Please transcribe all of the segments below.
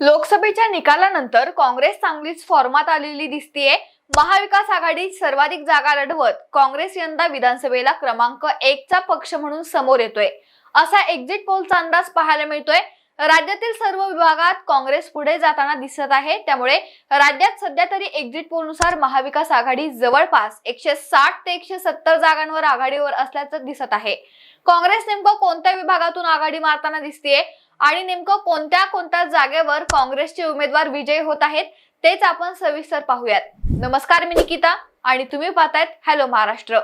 लोकसभेच्या निकालानंतर काँग्रेस चांगलीच फॉर्मात आलेली दिसतीये. महाविकास आघाडी सर्वाधिक जागा लढवत काँग्रेस यंदा विधानसभेला क्रमांक एकचा पक्ष म्हणून समोर येतोय. असा एक्झिट पोलचा अंदाज पाहायला मिळतोय. राज्यातील सर्व विभागात काँग्रेस पुढे जाताना दिसत आहे. त्यामुळे राज्यात सध्या तरी एक्झिट पोलनुसार महाविकास आघाडी जवळपास एकशे साठ ते एकशे सत्तर जागांवर आघाडीवर असल्याचं दिसत आहे. काँग्रेस नेमकं कोणत्या विभागातून आघाडी मारताना दिसतीये? आणि नेमकं कोणत्या कोणत्या जागेवर काँग्रेसचे उमेदवार विजयी होत आहेत तेच आपण सविस्तर पाहूयात. नमस्कार मी निकिता आणि तुम्ही पाहतायत हॅलो महाराष्ट्र.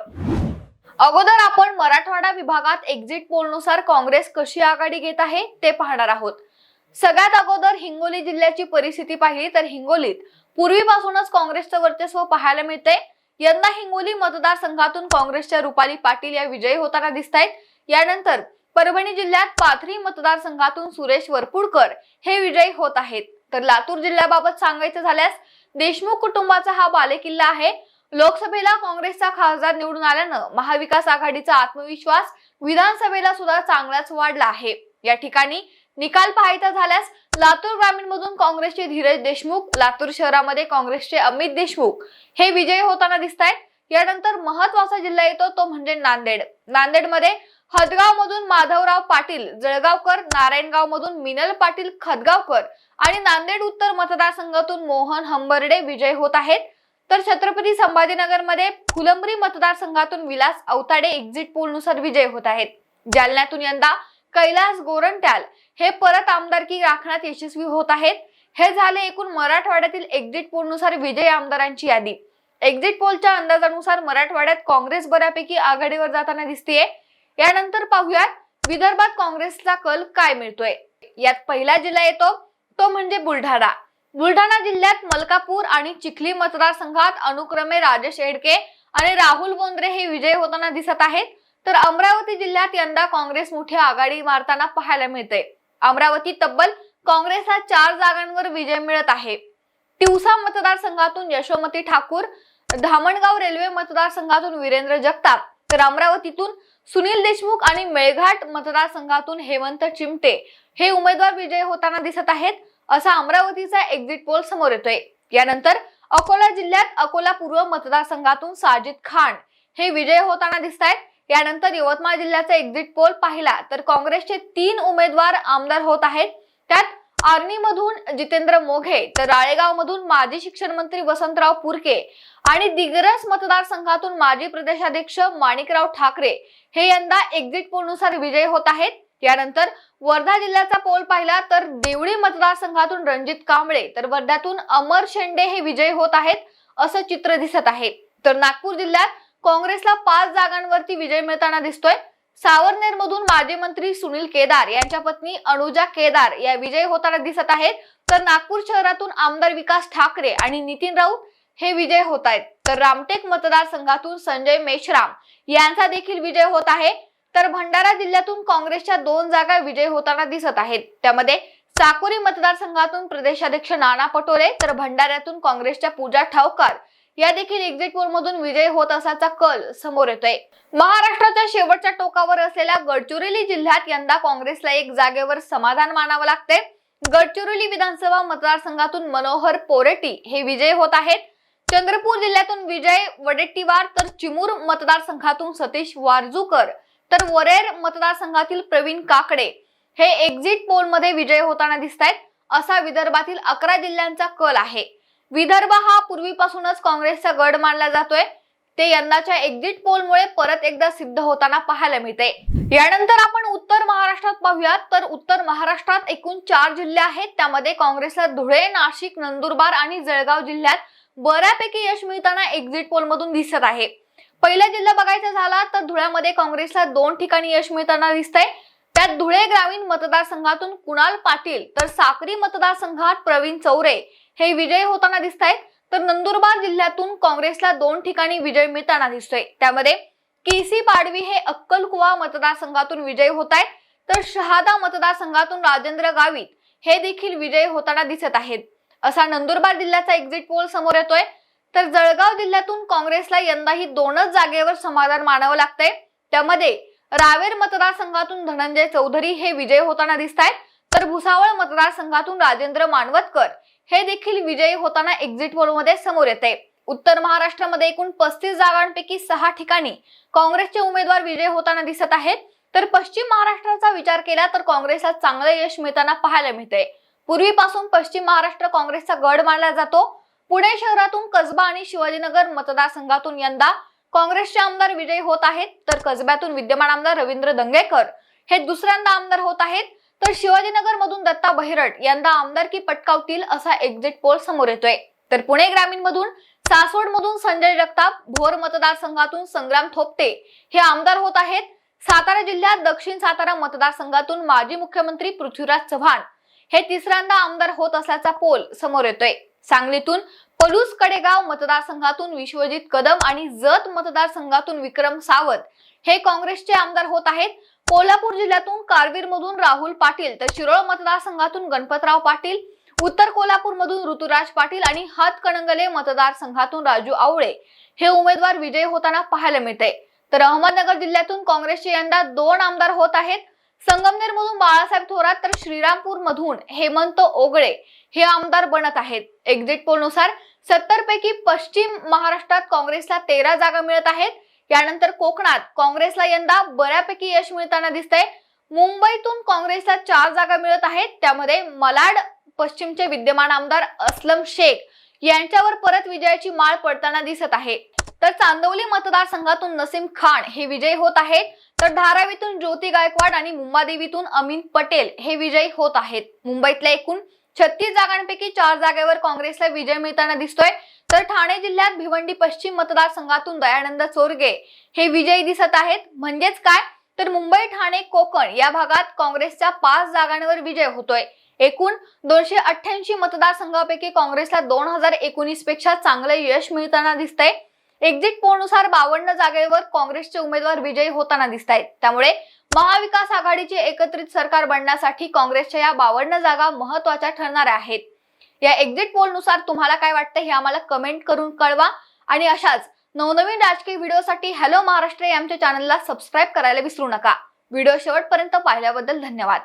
अगोदर आपण मराठवाडा विभागात एक्झिट पोलनुसार काँग्रेस कशी आघाडी घेत आहे ते पाहणार आहोत. सगळ्यात अगोदर हिंगोली जिल्ह्याची परिस्थिती पाहिली तर हिंगोलीत पूर्वीपासूनच काँग्रेसचं वर्चस्व पाहायला मिळते यंदा हिंगोली मतदारसंघातून काँग्रेसच्या रुपाली पाटील या विजयी होताना दिसत आहेत यानंतर परभणी जिल्ह्यात पाथरी मतदारसंघातून सुरेश वरपुडकर हे विजयी होत आहेत. तर लातूर जिल्ह्याबाबत सांगायचं झाल्यास देशमुख कुटुंबाचा हा बालेकिल्ला आहे. लोकसभेला काँग्रेसचा खासदार निवडून आल्यानं महाविकास आघाडीचा आत्मविश्वास विधानसभेला सुद्धा चांगलाच वाढला आहे. या ठिकाणी निकाल पाहायचा झाल्यास लातूर ग्रामीण मधून काँग्रेसचे धीरज देशमुख लातूर शहरामध्ये काँग्रेसचे अमित देशमुख. हे विजयी होताना दिसत आहेत यानंतर महत्त्वाचा जिल्हा येतो तो म्हणजे नांदेड. नांदेडमध्ये हदगाव मधून माधवराव पाटील जळगावकर नारायणगाव मधून मिनल पाटील खदगावकर आणि नांदेड उत्तर मतदारसंघातून मोहन हंबर्डे विजय होत आहेत. तर छत्रपती संभाजीनगरमध्ये फुलंब्री मतदारसंघातून विलास अवताडे एक्झिट पोलनुसार विजय होत आहेत. जालन्यातून यंदा कैलास गोरंट्याल हे परत आमदारकी राखण्यात यशस्वी होत आहेत. हे झाले एकूण मराठवाड्यातील एक्झिट पोलनुसार विजयी आमदारांची यादी. एक्झिट पोलच्या अंदाजानुसार मराठवाड्यात काँग्रेस बऱ्यापैकी आघाडीवर जाताना दिसतेय. यानंतर पाहूयात विदर्भात काँग्रेसचा कल काय मिळतोय? यात पहिला जिल्हा येतो तो म्हणजे बुलढाणा. बुलढाणा जिल्ह्यात मलकापूर आणि चिखली मतदारसंघात अनुक्रमे राजेश एडके आणि राहुल बोंद्रे हे विजयी होताना दिसत आहेत. तर अमरावती जिल्ह्यात यंदा काँग्रेस मोठी आघाडी मारताना पाहायला मिळते अमरावती तब्बल काँग्रेसला चार जागांवर विजय मिळत आहे. तिवसा मतदारसंघातून यशोमती ठाकूर धामणगाव रेल्वे मतदारसंघातून वीरेंद्र जगताप तर अमरावतीतून सुनील देशमुख आणि मेळघाट मतदारसंघातून हेमंत चिमटे हे उमेदवार विजय होताना दिसत आहेत असा अमरावतीचा एक्झिट पोल समोर येतोय. यानंतर अकोला जिल्ह्यात अकोला पूर्व मतदारसंघातून साजिद खान हे विजय होताना दिसत आहेत यानंतर यवतमाळ जिल्ह्याचा एक्झिट पोल पाहिला तर काँग्रेसचे तीन उमेदवार आमदार होत आहेत. त्यात आर्णी मधून जितेंद्र मोघे तर राळेगाव मधून माजी शिक्षण मंत्री वसंतराव पुरके आणि दिग्रस मतदारसंघातून माजी प्रदेशाध्यक्ष माणिकराव ठाकरे हे यंदा एक्झिट पोलनुसार विजयी होत आहेत. यानंतर वर्धा जिल्ह्याचा पोल पाहिला तर देवळी मतदारसंघातून रणजित कांबळे तर वर्ध्यातून अमर शेंडे हे विजयी होत आहेत असं चित्र दिसत आहे. तर नागपूर जिल्ह्यात काँग्रेसला पाच जागांवरती विजय मिळताना दिसतोय. सावरनेर मधून माजी मंत्री सुनील केदार यांच्या पत्नी अनुजा केदार या विजयी होताना दिसत आहेत. तर नागपूर शहरातून आमदार विकास ठाकरे आणि नितीन राऊत हे विजय होत आहेत. तर रामटेक मतदारसंघातून संजय मेश्राम यांचा देखील विजय होत आहे. तर भंडारा जिल्ह्यातून काँग्रेसच्या दोन जागा विजय होताना दिसत आहेत. त्यामध्ये चाकोरी मतदारसंघातून प्रदेशाध्यक्ष नाना पटोले तर भंडाऱ्यातून काँग्रेसच्या पूजा ठावकर या देखील एक्झिट पोल मधून विजय होत असल्याचा कल. समोर येतोय. महाराष्ट्राच्या शेवटच्या टोकावर असलेल्या गडचिरोली जिल्ह्यात यंदा काँग्रेसला एक जागेवर समाधान मानावं लागते गडचिरोली विधानसभा मतदारसंघातून मनोहर पोरेटी हे विजय होत आहेत. चंद्रपूर जिल्ह्यातून विजय वडेट्टीवार तर चिमूर मतदारसंघातून सतीश वारजूकर तर वरेर मतदारसंघातील प्रवीण काकडे हे एक्झिट पोलमध्ये विजय होताना दिसत आहेत असा विदर्भातील अकरा जिल्ह्यांचा कल आहे. विदर्भ हा पूर्वीपासूनच काँग्रेसचा गड मानला जातोय. ते यंदाच्या एक्झिट पोलमुळे परत एकदा सिद्ध होताना पाहायला मिळते यानंतर आपण उत्तर महाराष्ट्रात पाहूयात. तर उत्तर महाराष्ट्रात एकूण चार जिल्हे आहेत. त्यामध्ये काँग्रेसला धुळे नाशिक नंदुरबार आणि जळगाव जिल्ह्यात बऱ्यापैकी यश मिळताना एक्झिट पोलमधून दिसत आहे. पहिला जिल्हा बघायचा झाला तर धुळ्यामध्ये काँग्रेसला दोन ठिकाणी यश मिळताना दिसतंय. यात धुळे ग्रामीण मतदारसंघातून कुणाल पाटील तर साक्री मतदारसंघात प्रवीण चौरे हे विजयी होताना दिसत आहेत तर नंदुरबार जिल्ह्यातून काँग्रेसला दोन ठिकाणी विजय मिळताना दिसतोय. त्यामध्ये केसी पाडवी हे अक्कलकुवा मतदारसंघातून विजयी होत आहेत तर शहादा मतदारसंघातून राजेंद्र गावित हे देखील विजयी होताना दिसत आहेत. असा नंदुरबार जिल्ह्याचा एक्झिट पोल समोर येतोय. तर जळगाव जिल्ह्यातून काँग्रेसला यंदाही दोनच जागेवर समाधान मानावं लागतंय. त्यामध्ये रावेर मतदारसंघातून धनंजय चौधरी हे विजय होताना दिसत आहेत तर भुसावळ मतदारसंघातून राजेंद्र मानवतकर हे देखील विजयी होताना एक्झिटमध्ये समोर येते. उत्तर महाराष्ट्रामध्ये एकूण पस्तीस जागांपैकी सहा ठिकाणी काँग्रेसचे उमेदवार विजय होताना दिसत आहेत. तर पश्चिम महाराष्ट्राचा विचार केला तर काँग्रेसला चांगलं यश मिळताना पाहायला मिळते पूर्वीपासून पश्चिम महाराष्ट्र काँग्रेसचा गड मानला जातो. पुणे शहरातून कसबा आणि शिवाजीनगर मतदारसंघातून यंदा काँग्रेसचे आमदार विजयी होत आहेत तर कसब्यातून विद्यमान आमदार रवींद्र दंगेकर हे दुसऱ्यांदा आमदार होत आहेत तर शिवाजीनगर मधून दत्ता बहिरट यंदा आमदारकी पटकावतील असा एक्झिट पोल समोर येतोय. तर पुणे ग्रामीण मधून सासवड मधून संजय जगताप भोर मतदारसंघातून संग्राम थोपटे हे आमदार होत आहेत. सातारा जिल्ह्यात दक्षिण सातारा मतदारसंघातून माजी मुख्यमंत्री पृथ्वीराज चव्हाण हे तिसऱ्यांदा आमदार होत असल्याचा पोल समोर येतोय. सांगलीतून पलूस कडेगाव मतदारसंघातून विश्वजित कदम आणि जत मतदारसंघातून विक्रम सावंत हे काँग्रेसचे आमदार होत आहेत. कोल्हापूर जिल्ह्यातून कारवीर मधून राहुल पाटील तर शिरोळ मतदारसंघातून गणपतराव पाटील उत्तर कोल्हापूर मधून ऋतुराज पाटील आणि हातकणंगले मतदारसंघातून राजू आवळे हे उमेदवार विजयी होताना पाहायला मिळते तर अहमदनगर जिल्ह्यातून काँग्रेसचे यंदा दोन आमदार होत आहेत. संगमनेर मधून बाळासाहेब थोरात तर श्रीरामपूर मधून हेमंत ओगळे हे आमदार बनत आहेत. एक्झिट पोलनुसार सत्तर पैकी पश्चिम महाराष्ट्रात काँग्रेसला तेरा जागा मिळत आहेत. यानंतर कोकणात काँग्रेसला यंदा बऱ्यापैकी यश मिळताना दिसतंय. मुंबईतून काँग्रेसला चार जागा मिळत आहेत. त्यामध्ये मलाड पश्चिमचे विद्यमान आमदार असलम शेख यांच्यावर परत विजयाची माळ पडताना दिसत आहे. तर चांदवली मतदारसंघातून नसीम खान हे विजयी होत आहेत. तर धारावीतून ज्योती गायकवाड आणि मुंबादेवीतून अमीन पटेल हे विजयी होत आहेत. मुंबईतल्या एकूण छत्तीस जागांपैकी चार जागेवर काँग्रेसला विजय मिळताना दिसतोय. तर ठाणे जिल्ह्यात भिवंडी पश्चिम मतदारसंघातून दयानंद चोरगे हे विजयी दिसत आहेत. म्हणजेच काय? तर मुंबई ठाणे कोकण या भागात काँग्रेसच्या पाच जागांवर विजय होतोय. एकूण दोनशे अठ्ठ्याऐंशी मतदारसंघापैकी काँग्रेसला दोन हजार एकोणीसपेक्षा चांगलं यश मिळताना दिसतंय. एक्झिट पोलनुसार बावन्न जागेवर काँग्रेसचे उमेदवार विजयी होताना दिसत आहेत त्यामुळे महाविकास आघाडीचे एकत्रित सरकार बनण्यासाठी काँग्रेसच्या या बावन्न जागा महत्त्वाच्या ठरणार आहेत. या एक्झिट पोलनुसार तुम्हाला काय वाटतं हे आम्हाला कमेंट करून कळवा. आणि अशाच नवनवीन राजकीय व्हिडिओसाठी हॅलो महाराष्ट्र या आमच्या चॅनलला सबस्क्राईब करायला विसरू नका. व्हिडिओ शेवटपर्यंत पाहिल्याबद्दल धन्यवाद.